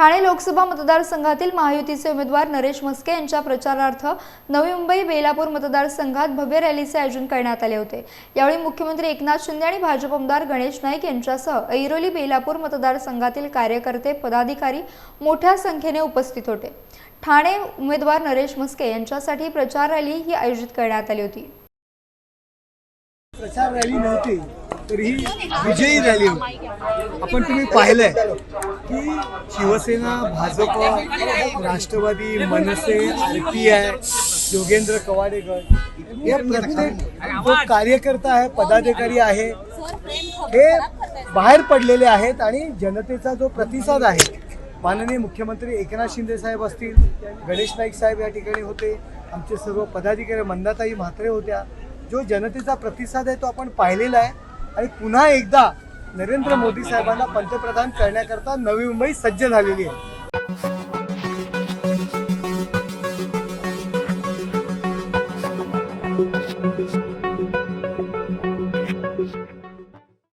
ठाणे लोकसभा मतदारसंघातील महायुतीचे उमेदवार नरेश म्हस्के यांच्या प्रचारार्थ नवी मुंबई बेलापूर मतदारसंघात भव्य रॅलीचे आयोजन करण्यात आले होते. यावेळी मुख्यमंत्री एकनाथ शिंदे आणि भाजप आमदार गणेश नाईक यांच्यासह ऐरोली बेलापूर मतदारसंघातील कार्यकर्ते पदाधिकारी मोठ्या संख्येने उपस्थित होते. ठाणे उमेदवार नरेश म्हस्के यांच्यासाठी प्रचार रॅली ही आयोजित करण्यात आली होती. प्रचार रॅली नव्हती तरीही विजयी रॅली होती. आपण तुम्ही पाहिलंय. की Shivsena Bhajap Rashtrawadi Manase R P I Yogendra Kawadekar हे प्रत्येक जो कार्यकर्ता आहे पदाधिकारी आहे हे बाहेर पडलेले आहेत आणि जनतेचा जो प्रतिसाद आहे माननीय मुख्यमंत्री एकनाथ शिंदे साहेब असतील गणेश नाईक साहेब या ठिकाणी होते आमचे सर्व पदाधिकारी मंदाताई म्हात्रे होत्या जो जनतेचा प्रतिसाद आहे तो आपण पाहिलेला आहे. आणि पुन्हा एकदा नरेंद्र मोदी साहेबांना पंतप्रधान करण्याकरता नवी मुंबई सज्ज झालेली आहे.